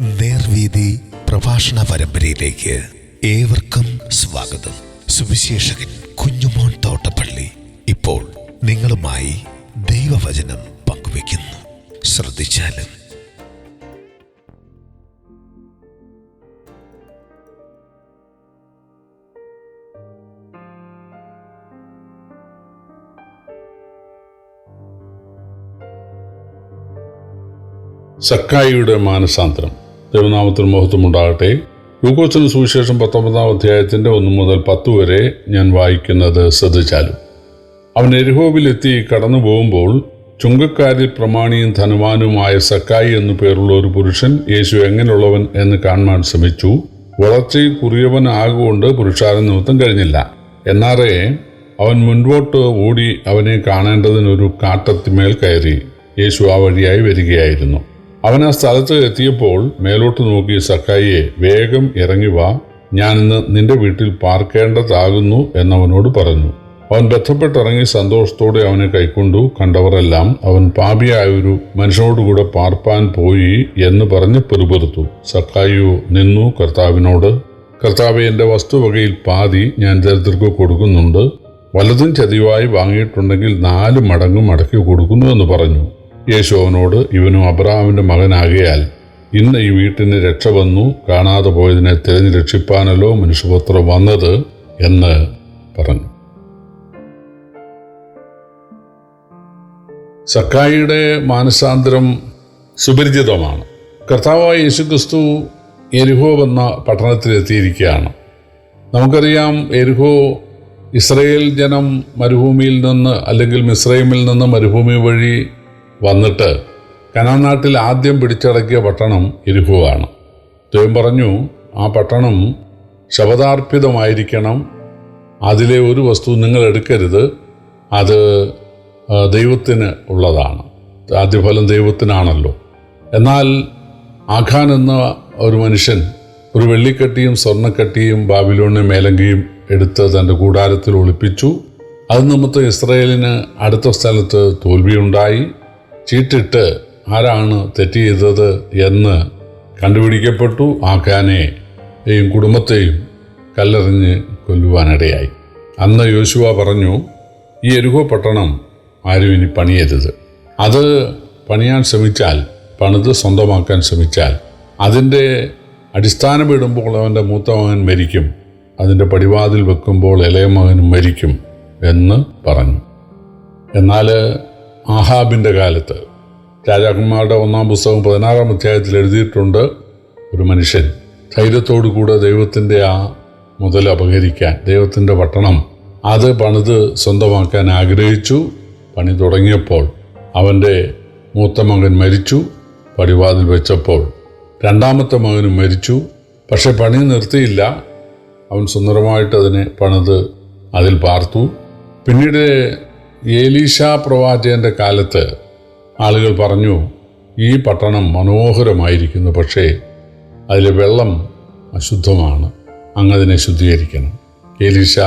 നേർവീതി പ്രഭാഷണ പരമ്പരയിലേക്ക് ഏവർക്കും സ്വാഗതം. സുവിശേഷകൻ കുഞ്ഞുമോൻ തോട്ടപ്പള്ളി ഇപ്പോൾ നിങ്ങളുമായി ദൈവവചനം പങ്കുവയ്ക്കുന്നു. ശ്രദ്ധിച്ചാലും. സക്കായിയുടെ മാനസാന്തരം. ദൈവനാമത്തിന് മഹത്വം ഉണ്ടാകട്ടെ ലൂക്കോസിന് സുവിശേഷം പത്തൊമ്പതാം അധ്യായത്തിന്റെ ഒന്ന് മുതൽ പത്ത് വരെ ഞാൻ വായിക്കുന്നത് ശ്രദ്ധിച്ചാലും. അവൻ എരിഹോവിലെത്തി കടന്നു പോകുമ്പോൾ ചുങ്കക്കാരിൽ പ്രമാണിയും ധനവാനുമായ സക്കായി എന്നു പേരുള്ള ഒരു പുരുഷൻ യേശു എങ്ങനെയുള്ളവൻ എന്ന് കാണുവാൻ ശ്രമിച്ചു. വളർച്ചയിൽ കുറിയവൻ ആകുകൊണ്ട് പുരുഷാരൻ നിമിത്തം കഴിഞ്ഞില്ല. എന്നാറേ അവൻ മുൻപോട്ട് ഓടി അവനെ കാണേണ്ടതിനൊരു കാട്ടത്തിമേൽ കയറി. യേശു ആ വഴിയായി വരികയായിരുന്നു. അവൻ ആ സ്ഥലത്ത് എത്തിയപ്പോൾ മേലോട്ട് നോക്കി സക്കായിയെ വേഗം ഇറങ്ങി വാ ഞാനിന്ന് നിന്റെ വീട്ടിൽ പാർക്കേണ്ടതാകുന്നു എന്നവനോട് പറഞ്ഞു. അവൻ ബന്ധപ്പെട്ടിറങ്ങി സന്തോഷത്തോടെ അവനെ കൈക്കൊണ്ടു. കണ്ടവരെല്ലാം അവൻ പാപിയായ ഒരു മനുഷ്യനോടുകൂടെ പാർപ്പാൻ പോയി എന്ന് പറഞ്ഞ് പെറുപെറുത്തു. സക്കായിയോ നിന്നു കർത്താവിനോട്. കർത്താവ് എന്റെ വസ്തുവകയിൽ പാതി ഞാൻ ദരിദ്രർക്ക് കൊടുക്കുന്നുണ്ട്. വലതും ചതിവായി വാങ്ങിയിട്ടുണ്ടെങ്കിൽ നാല് മടങ്ങ് മടക്കി കൊടുക്കുന്നു എന്ന് പറഞ്ഞു. യേശു അവനോട് ഇവനും അബ്രഹാമിന്റെ മകനാകയാൽ ഇന്ന് ഈ വീട്ടിന് രക്ഷ വന്നു കാണാതെ പോയതിനെ തിരഞ്ഞു രക്ഷിപ്പാനല്ലോ മനുഷ്യപുത്രം വന്നത് എന്ന് പറഞ്ഞു. സക്കായിയുടെ മാനസാന്തരം സുപരിചിതമാണ്. കർത്താവായ യേശുക്രിസ്തു എരിഹോ എന്ന പട്ടണത്തിലെത്തിയിരിക്കുകയാണ്. നമുക്കറിയാം എരിഹോ ഇസ്രയേൽ ജനം മരുഭൂമിയിൽ നിന്ന് അല്ലെങ്കിൽ മിസ്രൈമിൽ നിന്ന് മരുഭൂമി വഴി വന്നിട്ട് കനാൻ നാട്ടിൽ ആദ്യം പിടിച്ചടക്കിയ പട്ടണം ഇരുഹുവാണ്. ദൈവം പറഞ്ഞു ആ പട്ടണം ശബദാർപ്പിതമായിരിക്കണം അതിലെ ഒരു വസ്തു നിങ്ങൾ എടുക്കരുത്. അത് ദൈവത്തിന് ഉള്ളതാണ്. ആദ്യഫലം ദൈവത്തിനാണല്ലോ. എന്നാൽ ആഖാൻ എന്ന ഒരു മനുഷ്യൻ ഒരു വെള്ളിക്കട്ടിയും സ്വർണക്കട്ടിയും ബാബിലോണിനെ മേലങ്കിയും എടുത്ത് തന്റെ കൂടാരത്തിൽ ഒളിപ്പിച്ചു. അത് നിമിത്തം ഇസ്രയേലിന് അടുത്ത സ്ഥലത്ത് തോൽവിയുണ്ടായി. ചീട്ടിട്ട് ആരാണ് തെറ്റ് ചെയ്തത് എന്ന് കണ്ടുപിടിക്കപ്പെട്ടു. ആഖാനെയും കുടുംബത്തെയും കല്ലെറിഞ്ഞ് കൊല്ലുവാനിടയായി. അന്ന് യോശുവ പറഞ്ഞു ഈ എരുഹോ പട്ടണം ആരും ഇനി പണിയരുത്. അത് പണിയാൻ ശ്രമിച്ചാൽ പണിത് സ്വന്തമാക്കാൻ ശ്രമിച്ചാൽ അതിന്റെ അടിസ്ഥാനമിടുമ്പോൾ അവന്റെ മൂത്ത മകൻ മരിക്കും. അതിന്റെ പടിവാതിൽ വെക്കുമ്പോൾ ഇളയ മകനും മരിക്കും എന്ന് പറഞ്ഞു. എന്നാൽ ആഹാബിന്റെ കാലത്ത് രാജാക്കന്മാരുടെ ഒന്നാം പുസ്തകം പതിനാറാം അധ്യായത്തിൽ എഴുതിയിട്ടുണ്ട് ഒരു മനുഷ്യൻ. ധൈര്യത്തോടു കൂടെ ദൈവത്തിന്റെ ആ മുതൽ അപഹരിക്കാൻ ദൈവത്തിന്റെ പട്ടണം അത് പണിത് സ്വന്തമാക്കാൻ ആഗ്രഹിച്ചു. പണി തുടങ്ങിയപ്പോൾ അവന്റെ മൂത്ത മകൻ മരിച്ചു. പടിവാതിൽ വെച്ചപ്പോൾ രണ്ടാമത്തെ മകനും മരിച്ചു. പക്ഷെ പണി നിർത്തിയില്ല. അവൻ സുന്ദരമായിട്ട് അതിനെ പണിത് അതിൽ പാർത്തു. പിന്നീട് ഏലീഷ പ്രവാചകന്റെ കാലത്ത് ആളുകൾ പറഞ്ഞു ഈ പട്ടണം മനോഹരമായിരിക്കുന്നു പക്ഷേ അതിലെ വെള്ളം അശുദ്ധമാണ്. അങ്ങതിനെ ശുദ്ധീകരിക്കണം. ഏലീഷ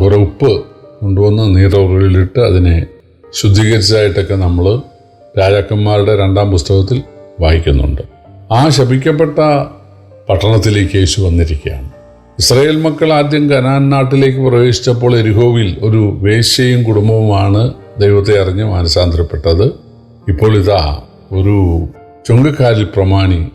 കുറേ ഉപ്പ് കൊണ്ടുവന്ന് നീറുകളിലിട്ട് അതിനെ ശുദ്ധീകരിച്ചതായിട്ടൊക്കെ നമ്മൾ രാജാക്കന്മാരുടെ രണ്ടാം പുസ്തകത്തിൽ വായിക്കുന്നുണ്ട്. ആ ശപിക്കപ്പെട്ട പട്ടണത്തിലേക്ക് യേശു വന്നിരിക്കുകയാണ്. ഇസ്രായേൽ മക്കൾ ആദ്യം കനാൻ നാട്ടിലേക്ക് പ്രവേശിച്ചപ്പോൾ എരിഹോവിൽ ഒരു വേശ്യയും കുടുംബവുമാണ് ദൈവത്തെ അറിഞ്ഞ് മാനസാന്തരപ്പെട്ടത്. ഇപ്പോൾ ഇതാ ഒരു ചുങ്കക്കാരിൽ പ്രമാണി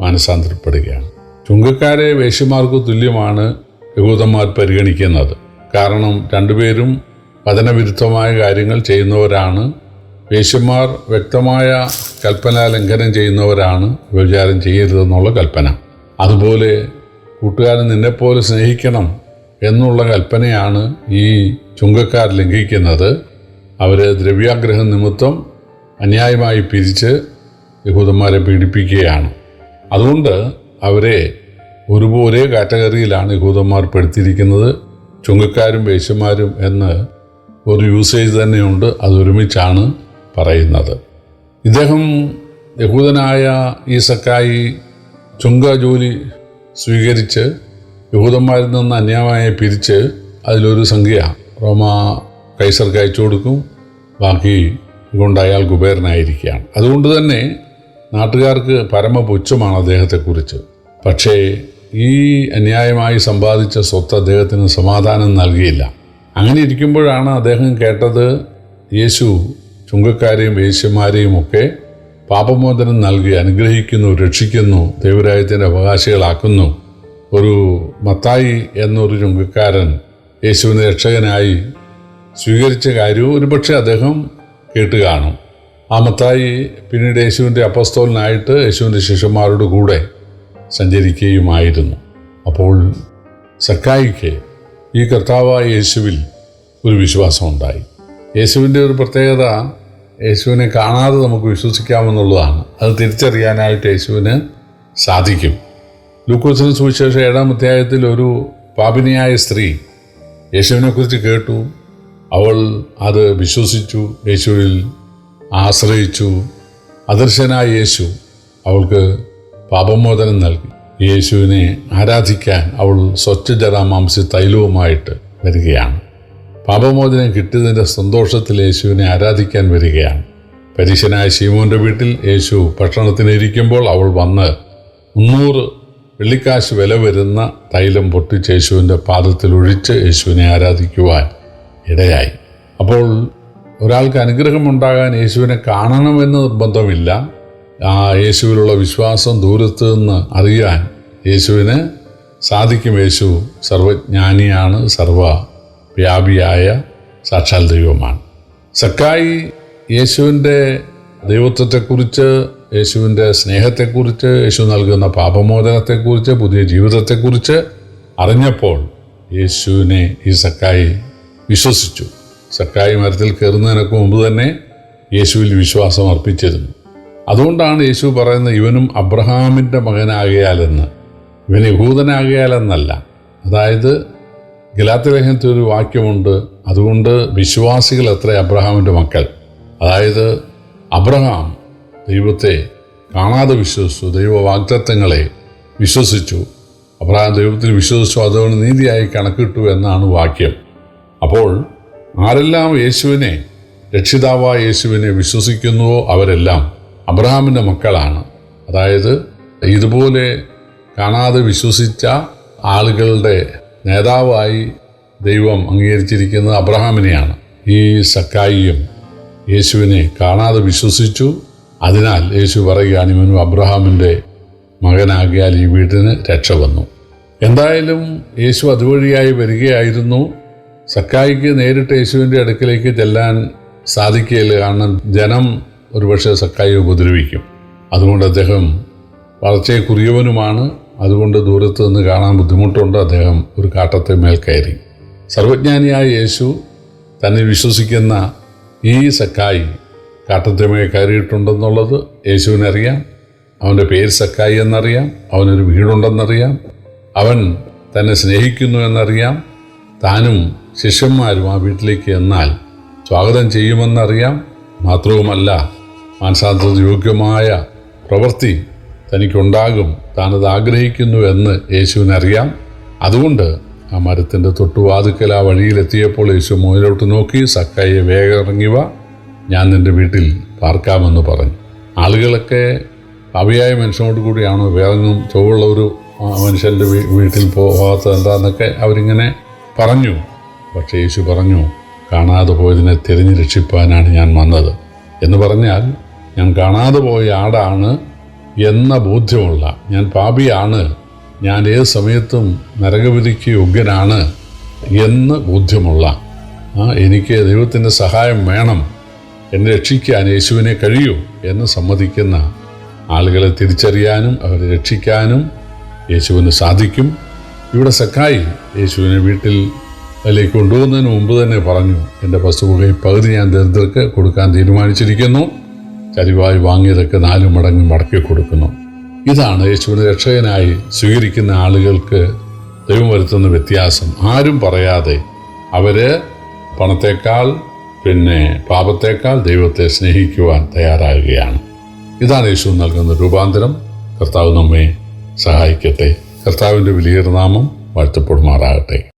മാനസാന്തരപ്പെടുകയാണ്. ചുങ്കക്കാരെ വേശ്യമാർക്ക് തുല്യമാണ് യഹൂദന്മാർ പരിഗണിക്കുന്നത്. കാരണം രണ്ടുപേരും വചനവിരുദ്ധമായ കാര്യങ്ങൾ ചെയ്യുന്നവരാണ്. വേശ്യന്മാർ വ്യക്തമായ കൽപ്പന ലംഘനം ചെയ്യുന്നവരാണ്. വ്യഭിചാരം ചെയ്യരുതെന്നുള്ള കൽപ്പന. അതുപോലെ കൂട്ടുകാരൻ നിന്നെപ്പോലെ സ്നേഹിക്കണം എന്നുള്ള കൽപ്പനയാണ് ഈ ചുങ്കക്കാർ ലംഘിക്കുന്നത്. അവർ ദ്രവ്യാഗ്രഹം നിമിത്തം അന്യായമായി പിരിച്ച് യഹൂദന്മാരെ പീഡിപ്പിക്കുകയാണ്. അതുകൊണ്ട് അവരെ ഒരുപോലെ ഒരേ കാറ്റഗറിയിലാണ് യഹൂദന്മാർ പെടുത്തിയിരിക്കുന്നത്. ചുങ്കക്കാരും വേശ്യന്മാരും എന്ന് ഒരു യൂസേജ് തന്നെയുണ്ട്. അതൊരുമിച്ചാണ് പറയുന്നത്. ഇദ്ദേഹം യഹൂദനായ ഈ സക്കായി ചുങ്ക ജോലി സ്വീകരിച്ച് യഹൂദന്മാരിൽ നിന്ന് അന്യായമായി പിരിച്ച് അതിലൊരു സംഖ്യ റോമ കൈസർക്ക് അയച്ചു കൊടുക്കും. ബാക്കി കൊണ്ട് അയാൾ കുബേരനായിരിക്കുകയാണ്. അതുകൊണ്ട് തന്നെ നാട്ടുകാർക്ക് പരമപുച്ഛമാണ് അദ്ദേഹത്തെക്കുറിച്ച്. പക്ഷേ ഈ അന്യായമായി സമ്പാദിച്ച സ്വത്ത് അദ്ദേഹത്തിന് സമാധാനം നൽകിയില്ല. അങ്ങനെ ഇരിക്കുമ്പോഴാണ് അദ്ദേഹം കേട്ടത് യേശു ചുങ്കക്കാരെയും വേശ്യന്മാരെയും ഒക്കെ പാപമോചനം നൽകി അനുഗ്രഹിക്കുന്നു രക്ഷിക്കുന്നു ദൈവരാജ്യത്തിന്റെ അവകാശികളാക്കുന്നു. ഒരു മത്തായി എന്നൊരു ചുങ്കക്കാരൻ യേശുവിനെ രക്ഷകനായി സ്വീകരിച്ച കാര്യവും ഒരുപക്ഷെ അദ്ദേഹം കേട്ട് കാണും. ആ മത്തായി പിന്നീട് യേശുവിന്റെ അപ്പസ്തോലനായിട്ട് യേശുവിന്റെ ശിഷ്യന്മാരുടെ കൂടെ സഞ്ചരിക്കുകയുമായിരുന്നു. അപ്പോൾ സക്കായിക്ക് ഈ കർത്താവായ യേശുവിൽ ഒരു വിശ്വാസമുണ്ടായി. യേശുവിന്റെ ഒരു പ്രത്യേകത യേശുവിനെ കാണാതെ നമുക്ക് വിശ്വസിക്കാമെന്നുള്ളതാണ്. അത് തിരിച്ചറിയാനായിട്ട് യേശുവിന് സാധിക്കും. ലൂക്കോസിന് സുവിശേഷം ഏഴാം അധ്യായത്തിൽ ഒരു പാപിനിയായ സ്ത്രീ യേശുവിനെക്കുറിച്ച് കേട്ടു. അവൾ അത് വിശ്വസിച്ചു യേശുവിൽ ആശ്രയിച്ചു. അദർശനായ യേശു അവൾക്ക് പാപമോചനം നൽകി. യേശുവിനെ ആരാധിക്കാൻ അവൾ സ്വച്ഛജരാമാംസി തൈലവുമായിട്ട് വരികയാണ്. പാപമോചനം കിട്ടിയതിന്റെ സന്തോഷത്തിൽ യേശുവിനെ ആരാധിക്കാൻ വരികയാണ്. പരീശനായ ശീമോന്റെ വീട്ടിൽ യേശു ഭക്ഷണത്തിനിരിക്കുമ്പോൾ അവൾ വന്ന് മുന്നൂറ് വെള്ളിക്കാശ് വില വരുന്ന തൈലം പൊട്ടിച്ച് യേശുവിന്റെ പാദത്തിൽ ഒഴിച്ച് യേശുവിനെ ആരാധിക്കുവാൻ ഇടയായി. അപ്പോൾ ഒരാൾക്ക് അനുഗ്രഹമുണ്ടാകാൻ യേശുവിനെ കാണണമെന്ന് നിർബന്ധമില്ല. ആ യേശുവിലുള്ള വിശ്വാസം ദൂരത്ത് നിന്ന് അറിയാൻ യേശുവിന് സാധിക്കും. യേശു സർവജ്ഞാനിയാണ് സർവ വ്യാപിയായ സാക്ഷാൽ ദൈവമാണ്. സക്കായി യേശുവിന്റെ ദൈവത്വത്തെക്കുറിച്ച് യേശുവിന്റെ സ്നേഹത്തെക്കുറിച്ച് യേശു നൽകുന്ന പാപമോചനത്തെക്കുറിച്ച് പുതിയ ജീവിതത്തെക്കുറിച്ച് അറിഞ്ഞപ്പോൾ യേശുവിനെ ഈ സക്കായി വിശ്വസിച്ചു. സക്കായി മരത്തിൽ കയറുന്നതിനൊക്കെ മുമ്പ് തന്നെ യേശുവിൽ വിശ്വാസം അർപ്പിച്ചിരുന്നു. അതുകൊണ്ടാണ് യേശു പറയുന്നത് ഇവനും അബ്രഹാമിന്റെ മകനാകിയാലെന്ന്. ഇവൻ യഹൂദനാകിയാലെന്നല്ല. അതായത് ഗലാത്തിലേഖനത്തിൽ ഒരു വാക്യമുണ്ട്. അതുകൊണ്ട് വിശ്വാസികൾ അത്ര അബ്രഹാമിന്റെ മക്കൾ? അതായത് അബ്രഹാം ദൈവത്തെ കാണാതെ വിശ്വസിച്ചു ദൈവ വാഗ്ദത്തങ്ങളെ വിശ്വസിച്ചു. അബ്രഹാം ദൈവത്തിൽ വിശ്വസിച്ചു അതുകൊണ്ട് നീതിയായി കണക്കിട്ടു എന്നാണ് വാക്യം. അപ്പോൾ ആരെല്ലാം യേശുവിനെ രക്ഷിതാവായ യേശുവിനെ വിശ്വസിക്കുന്നുവോ അവരെല്ലാം അബ്രഹാമിന്റെ മക്കളാണ്. അതായത് ഇതുപോലെ കാണാതെ വിശ്വസിച്ച ആളുകളുടെ നേതാവായി ദൈവം അംഗീകരിച്ചിരിക്കുന്നത് അബ്രഹാമിനെയാണ്. ഈ സക്കായിയും യേശുവിനെ കാണാതെ വിശ്വസിച്ചു. അതിനാൽ യേശു പറയുകയാണ് ഇവനും അബ്രഹാമിന്റെ മകനാകിയാൽ ഈ വീടിന് രക്ഷ വന്നു. എന്തായാലും യേശു അതുവഴിയായി വരികയായിരുന്നു. സക്കായിക്ക് നേരിട്ട് യേശുവിന്റെ അടുക്കിലേക്ക് ചെല്ലാൻ സാധിക്കുകയില്ല. കാരണം ജനം ഒരുപക്ഷെ സക്കായി ഉപദ്രവിക്കും. അതുകൊണ്ട് അദ്ദേഹം വളർച്ചയെ കുറിയവനുമാണ്. അതുകൊണ്ട് ദൂരത്ത് നിന്ന് കാണാൻ ബുദ്ധിമുട്ടുണ്ട്. അദ്ദേഹം ഒരു കാട്ടത്തെ മേൽ കയറി. സർവജ്ഞാനിയായ യേശു തന്നെ വിശ്വസിക്കുന്ന ഈ സക്കായി കാട്ടത്തെ മേൽ കയറിയിട്ടുണ്ടെന്നുള്ളത് യേശുവിനറിയാം. അവന്റെ പേര് സക്കായി എന്നറിയാം. അവനൊരു വീടുണ്ടെന്നറിയാം. അവൻ തന്നെ സ്നേഹിക്കുന്നു എന്നറിയാം. താനും ശിഷ്യന്മാരും ആ വീട്ടിലേക്ക് എന്നാൽ സ്വാഗതം ചെയ്യുമെന്നറിയാം. മാത്രവുമല്ല മാനസാന്തരയോഗ്യമായ പ്രവൃത്തി തനിക്കുണ്ടാകും. താനത് ആഗ്രഹിക്കുന്നു എന്ന് യേശുവിനറിയാം. അതുകൊണ്ട് ആ മരത്തിന്റെ തൊട്ടുവാതുക്കൽ ആ വഴിയിലെത്തിയപ്പോൾ യേശു മുന്നിലോട്ട് നോക്കി സക്കായിയെ വേഗം ഇറങ്ങിവ ഞാൻ നിന്റെ വീട്ടിൽ പാർക്കാമെന്ന് പറഞ്ഞു. ആളുകളൊക്കെ അവിയായ മനുഷ്യനോട് കൂടിയാണ് വേഗം ചൊവ്വുള്ള ഒരു മനുഷ്യന്റെ വീട്ടിൽ പോകാത്തത് എന്താന്നൊക്കെ അവരിങ്ങനെ പറഞ്ഞു. പക്ഷേ യേശു പറഞ്ഞു കാണാതെ പോയതിനെ തിരഞ്ഞു രക്ഷിപ്പാനാണ് ഞാൻ വന്നത്. എന്ന് പറഞ്ഞാൽ ഞാൻ കാണാതെ പോയ ആടാണ് എന്ന ബോധ്യമുള്ള ഞാൻ പാപിയാണ് ഞാൻ ഏത് സമയത്തും നരകവിധിക്ക് യോഗ്യനാണ് എന്ന് ബോധ്യമുള്ള എനിക്ക് ദൈവത്തിന്റെ സഹായം വേണം എന്നെ രക്ഷിക്കാൻ യേശുവിനെ കഴിയൂ എന്ന് സമ്മതിക്കുന്ന ആളുകളെ തിരിച്ചറിയാനും അവരെ രക്ഷിക്കാനും യേശുവിന് സാധിക്കും. ഇവിടെ സക്കായി യേശുവിനെ വീട്ടിൽ അതിലേക്ക് കൊണ്ടുപോകുന്നതിന് മുമ്പ് തന്നെ പറഞ്ഞു എന്റെ വസ്തുവകയിൽ പകുതി ഞാൻ ദരിദ്രർക്ക് കൊടുക്കാൻ തീരുമാനിച്ചിരിക്കുന്നു. ചരിവായി വാങ്ങിയതൊക്കെ നാല് മടങ്ങ് മടക്കി കൊടുക്കുന്നു. ഇതാണ് യേശുവിനെ രക്ഷകനായി സ്വീകരിക്കുന്ന ആളുകൾക്ക് ദൈവം വരുത്തുന്ന വ്യത്യാസം. ആരും പറയാതെ അവർ പണത്തേക്കാൾ പിന്നെ പാപത്തേക്കാൾ ദൈവത്തെ സ്നേഹിക്കുവാൻ തയ്യാറാകുകയാണ്. ഇതാണ് യേശു നൽകുന്ന രൂപാന്തരം. കർത്താവ് നമ്മെ സഹായിക്കട്ടെ. കർത്താവിന്റെ വലിയ നാമം വാഴ്ത്തപ്പെടുമാറാകട്ടെ.